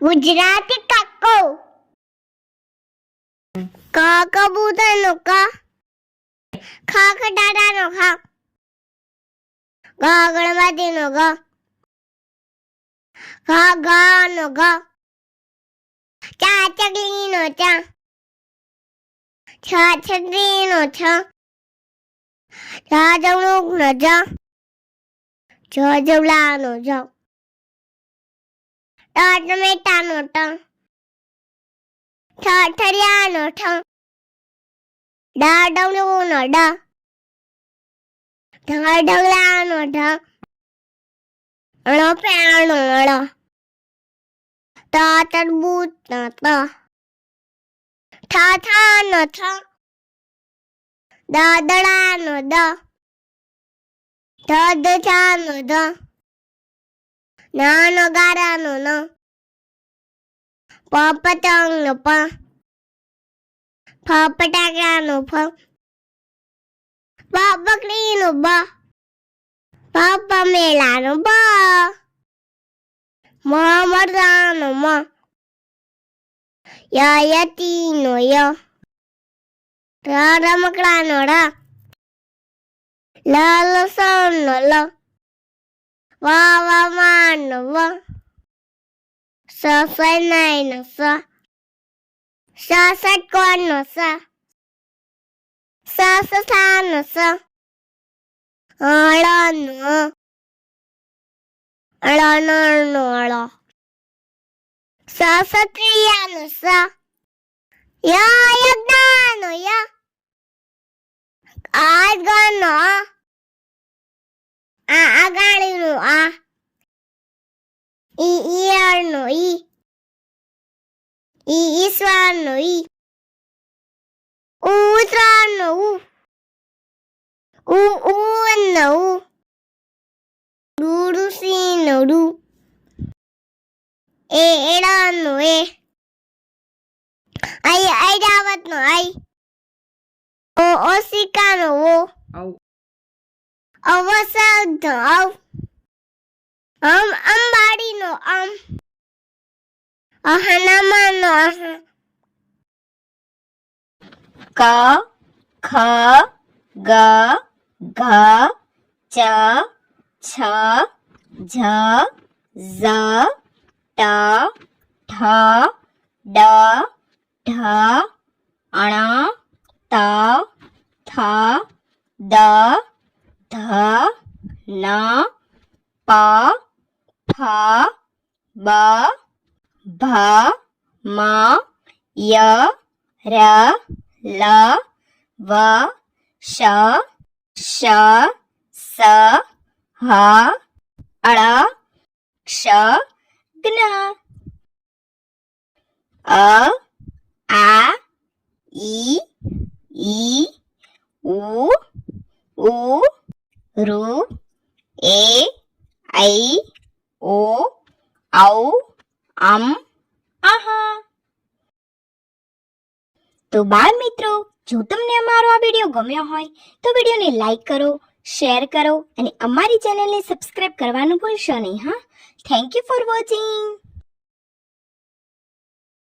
ગુજરાતી કાકો. ક કબૂતરનો ક? ખા ખટારાનો ખા ગ ગણપતિનો ગ ઘ નો ઘ ચા? ચકલીનો ચા? છ નો છ જા જમણુકનો જ જ જવલા નો ટ ટમેટાનો ઠ. ઠરિયાનો ઠ. ડ ડમરુનો ડ. ઢગલાનો ઢ. ણ પેણનો ળ. ત તરબૂચનો ત. ઠ ઠાનો ઠ. દ દ. ધ દજાનો ધ ನಾನು ಗಾರನು ಪಾಪ ತಂಗಪ್ಪ ಪಾಪ ಟಗಾನಪ್ಪ ಪಾಪ ಕ್ಲೀನಪ್ಪ ಪಾಪ ಮೇಲಾನಪ್ಪ ಮಾಮರ್ದಾನಮ್ಮ ಯಾಯ ತೀನೋಯ ರಾರಮಕ್ಕಳ ನೋಡ ಲಾಲ ಸಣ್ಣ ವಾವಮಾನವ ಸಸನೈನ ಸ ಸಸಕ್ವನ ಸ ಸಸಸಾನ ಸ ಅಳನು ಅಳನಣ್ಣು ಅಳ ಸಸಕ್ರಿಯನು ಸ ಯಾ ಯಜ್ಞಾನು ಯ ಆದ್ಗನು સ ષટકોણનો સ સ સસાનો સ અળનો અળનળનો અળ સ સત્રિયાનો સ ય યજ્ઞાનો ય આગળનો આ આ આગાડીનું આ ઈ ઈયળનો ઈ ઈ ઈશ્વરનો ઈ ઉત્તરાયણનો ઉ ઉ ઉનો ઉ ડુડુસીનો ડુ એ એડાનો એ આઈ ઐરાવતનો અવસાદ. અવ અમ અંબાડીનો. અમ અહનામાનો. અહ ક, ખ, ગ ઘ ચ, છ, ઝ ઝ, ટ ઠ ડ, ઢ, અણ, ત, થ, દ ध, न, प, फ, ब, भ, म, य, र, ल, व, श श, स, ह अळ क्ष, ग्न। अ, आ ई ई ઋ એ ઐ ઓ ઔ અમ આહા. તો બાળ મિત્રો, જો તમને અમારો આ વીડિયો ગમ્યો હોય, તો વિડીયોને લાઈક કરો, શેર કરો અને અમારી ચેનલને સબસ્ક્રાઇબ કરવાનું ભૂલશો નહીં, હા? Thank you for watching